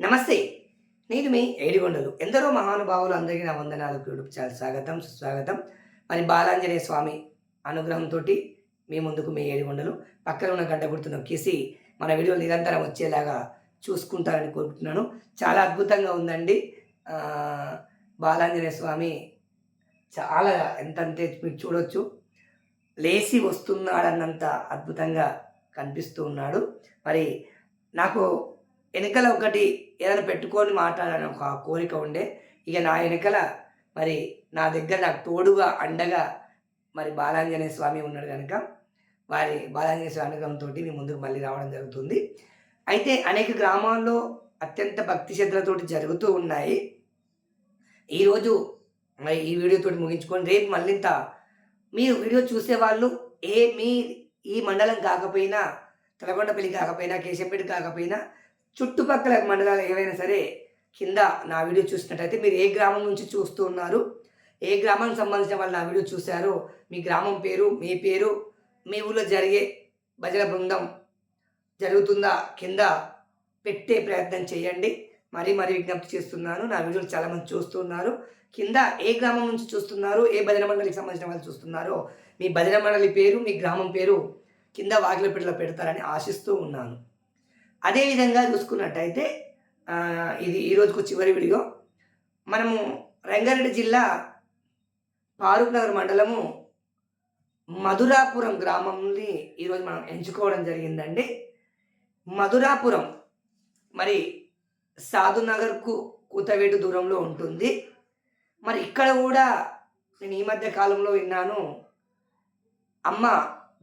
నమస్తే. నేను మీ ఏడిగొండలు. ఎందరో మహానుభావులు అందరికీ నా వందనాలకు యూట్యూబ్ ఛానల్ స్వాగతం సుస్వాగతం. మరి బాలాంజనేయ స్వామి అనుగ్రహంతో మీ ముందుకు మీ ఏడిగొండలు. పక్కన ఉన్న గంట గుర్తు నొక్కేసి మన వీడియోలు నిరంతరం వచ్చేలాగా చూసుకుంటారని కోరుకుంటున్నాను. చాలా అద్భుతంగా ఉందండి. బాలాంజనేయ స్వామి చాలా ఎంతంతే మీరు చూడొచ్చు. లేచి వస్తున్నాడన్నంత అద్భుతంగా కనిపిస్తూ ఉన్నాడు. మరి నాకు వెనకల ఒకటి ఏదైనా పెట్టుకొని మాట్లాడాలని ఒక కోరిక ఉండే ఇక నా వెనకల మరి నా దగ్గర నాకు తోడుగా అండగా మరి బాలాంజనేయ స్వామి ఉన్నాడు కనుక వారి బాలాంజనేయ స్వామి అనుగ్రహంతో మీ ముందుకు మళ్ళీ రావడం జరుగుతుంది. అయితే అనేక గ్రామాల్లో అత్యంత భక్తి శ్రద్ధలతోటి జరుగుతూ ఉన్నాయి. ఈరోజు మరి ఈ వీడియోతో ముగించుకొని రేపు మళ్ళీంత మీరు వీడియో చూసేవాళ్ళు ఏ మీ ఈ మండలం కాకపోయినా తలకొండపల్లి కాకపోయినా కేశంపేట కాకపోయినా చుట్టుపక్కల మండలాలు ఏవైనా సరే కింద నా వీడియో చూసినట్టయితే మీరు ఏ గ్రామం నుంచి చూస్తూ ఉన్నారు ఏ గ్రామానికి సంబంధించిన వాళ్ళు నా వీడియో చూశారో మీ గ్రామం పేరు మీ పేరు మీ ఊళ్ళో జరిగే భజన బృందం జరుగుతుందా కింద పెట్టే ప్రయత్నం చేయండి. మరీ మరీ విజ్ఞప్తి చేస్తున్నాను నా వీడియోలు చాలామంది చూస్తున్నారు కింద ఏ గ్రామం నుంచి చూస్తున్నారు ఏ భజన మండలికి సంబంధించిన వాళ్ళు చూస్తున్నారో మీ భజన మండలి పేరు మీ గ్రామం పేరు కింద వాకిల పెడతారని ఆశిస్తూ ఉన్నాను. అదేవిధంగా చూసుకున్నట్టయితే ఇది ఈరోజుకు చివరి వీడియో మనము రంగారెడ్డి జిల్లా ఫారూక్ నగర్ మండలము మధురాపురం గ్రామంని ఈరోజు మనం ఎంచుకోవడం జరిగిందండి. మధురాపురం మరి సాధునగర్కు కూతవేటు దూరంలో ఉంటుంది. మరి ఇక్కడ కూడా నేను ఈ మధ్య కాలంలో విన్నాను అమ్మ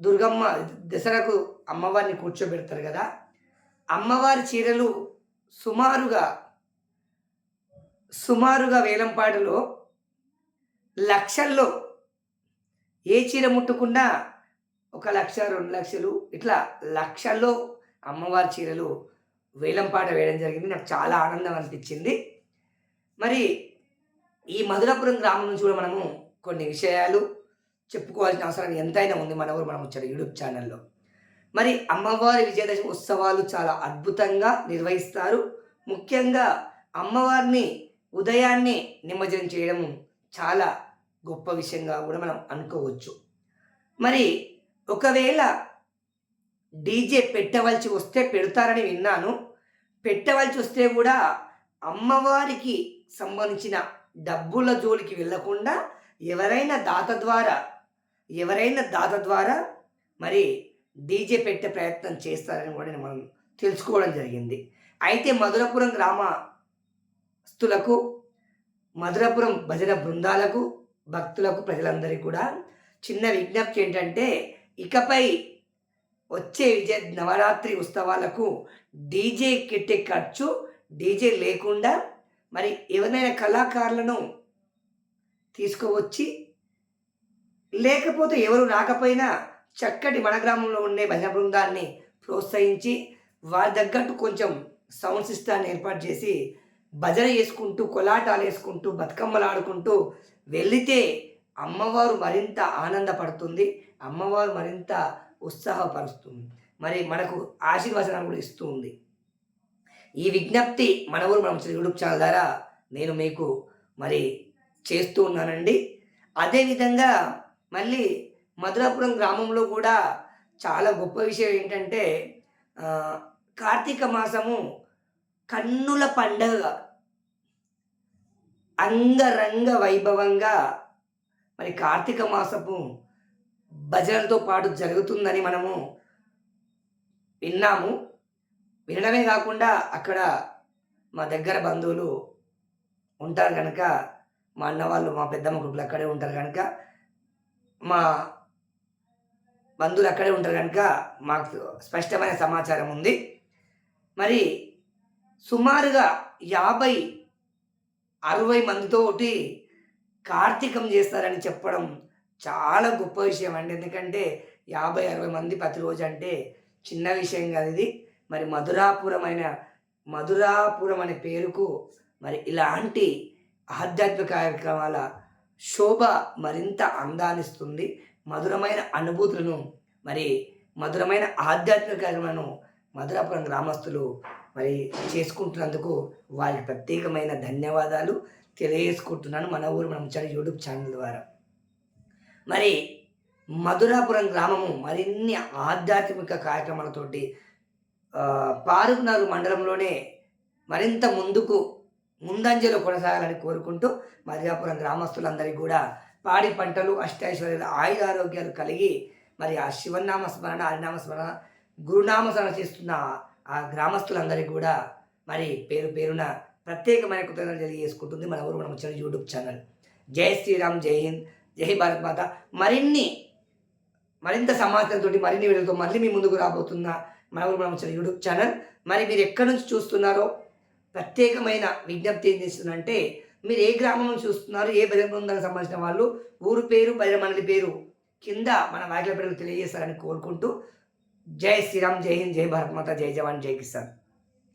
దుర్గమ్మ దసరాకు అమ్మవారిని కూర్చోబెడతారు కదా. అమ్మవారి చీరలు సుమారుగా సుమారుగా వేలంపాటలో లక్షల్లో. ఏ చీర ముట్టుకున్నా ఒక లక్ష రెండు లక్షలు ఇట్లా లక్షల్లో అమ్మవారి చీరలు వేలంపాట వేయడం జరిగింది. నాకు చాలా ఆనందం అనిపించింది. మరి ఈ మధురపురం గ్రామం నుంచి కూడా మనము కొన్ని విషయాలు చెప్పుకోవాల్సిన అవసరం ఎంతైనా ఉంది మన ఊరు మనం వచ్చాడు యూట్యూబ్ ఛానల్లో. మరి అమ్మవారి విజయదశమి ఉత్సవాలు చాలా అద్భుతంగా నిర్వహిస్తారు. ముఖ్యంగా అమ్మవారిని ఉదయాన్నే నిమజ్జనం చేయడం చాలా గొప్ప విషయంగా కూడా మనం అనుకోవచ్చు. మరి ఒకవేళ డీజే పెట్టవలసి వస్తే పెడతారని విన్నాను. పెట్టవలసి వస్తే కూడా అమ్మవారికి సంబంధించిన డబ్బుల జోలికి వెళ్ళకుండా ఎవరైనా దాత ద్వారా ఎవరైనా దాత ద్వారా మరి డీజే పెట్టే ప్రయత్నం చేస్తారని కూడా మనం తెలుసుకోవడం జరిగింది. అయితే మధురపురం గ్రామస్తులకు మధురపురం భజన బృందాలకు భక్తులకు ప్రజలందరికీ కూడా చిన్న విజ్ఞప్తి ఏంటంటే ఇకపై వచ్చే విజయ నవరాత్రి ఉత్సవాలకు డీజే కెట్టే ఖర్చు డీజే లేకుండా మరి ఎవరైనా కళాకారులను తీసుకువచ్చి లేకపోతే ఎవరు రాకపోయినా చక్కటి మన గ్రామంలో ఉండే భజన బృందాన్ని ప్రోత్సహించి వారి తగ్గట్టు కొంచెం సౌండ్ సిస్టాన్ని ఏర్పాటు చేసి భజన చేసుకుంటూ కొలాటాలు వేసుకుంటూ బతుకమ్మలు ఆడుకుంటూ వెళితే అమ్మవారు మరింత ఆనందపడుతుంది అమ్మవారు మరింత ఉత్సాహపరుస్తుంది. మరి మనకు ఆశీర్వచనాలు కూడా ఇస్తుంది ఈ విజ్ఞప్తి మన ఊరు మనం యూట్యూబ్ ఛానల్ ద్వారా నేను మీకు మరి చేస్తూ ఉన్నానండి. అదేవిధంగా మళ్ళీ మధురాపురం గ్రామంలో కూడా చాలా గొప్ప విషయం ఏంటంటే కార్తీక మాసము కన్నుల పండగ అంగరంగ వైభవంగా మరి కార్తీక మాసము భజనలతో పాటు జరుగుతుందని మనము విన్నాము. వినడమే కాకుండా అక్కడ మా దగ్గర బంధువులు ఉంటారు కనుక మా అన్న వాళ్ళు మా పెద్దమ్మ కొడుకులు అక్కడే ఉంటారు కనుక మా బంధువులు అక్కడే ఉంటారు కనుక మాకు స్పష్టమైన సమాచారం ఉంది. మరి సుమారుగా యాభై అరవై మందితోటి కార్తీకం చేస్తారని చెప్పడం చాలా గొప్ప విషయం అండి. ఎందుకంటే యాభై అరవై మంది ప్రతిరోజు అంటే చిన్న విషయం కాదు ఇది. మరి మధురాపురమైన మధురాపురం అనే పేరుకు మరి ఇలాంటి ఆధ్యాత్మిక కార్యక్రమాల శోభ మరింత అందాన్నిస్తుంది మధురమైన అనుభూతులను మరి మధురమైన ఆధ్యాత్మిక కార్యక్రమాలను మధురాపురం గ్రామస్తులు మరి చేసుకుంటున్నందుకు వారి ప్రత్యేకమైన ధన్యవాదాలు తెలియజేసుకుంటున్నాను మన ఊరు మన చాలా యూట్యూబ్ ఛానల్ ద్వారా. మరి మధురాపురం గ్రామము మరిన్ని ఆధ్యాత్మిక కార్యక్రమాలతోటి పారుగునారు మండలంలోనే మరింత ముందుకు ముందంజలో కొనసాగాలని కోరుకుంటూ మధురాపురం గ్రామస్తులందరికీ కూడా పాడి పంటలు అష్టైశ్వర్యాలు ఆయుధ ఆరోగ్యాలు కలిగి మరి ఆ శివనామ స్మరణ హరినామ స్మరణ గురునామ స్మరణ చేస్తున్న ఆ గ్రామస్తులందరికీ కూడా మరి పేరు పేరున ప్రత్యేకమైన కృతజ్ఞతలు తెలియజేసుకుంటుంది మన ఊరు మన యూట్యూబ్ ఛానల్. జై శ్రీరామ్ జై హింద్ జై భారత్ మాత. మరిన్ని మరింత సమాచారంతో మరిన్ని వీడియోతో మళ్ళీ మీ ముందుకు రాబోతున్న మన ఊరు మన యూట్యూబ్ ఛానల్. మరి మీరు ఎక్కడి నుంచి చూస్తున్నారో ప్రత్యేకమైన విజ్ఞప్తి ఏం చేస్తుందంటే మీరు ఏ గ్రామం నుంచి చూస్తున్నారు ఏ భజన బృందానికి సంబంధించిన వాళ్ళు ఊరు పేరు భజన మండలి పేరు కింద మన వాకిల పేరు తెలియజేస్తారని కోరుకుంటూ జై శ్రీరామ్ జై హింద్ జై భారత్ మాత జై జవాన్ జై కిసాన్.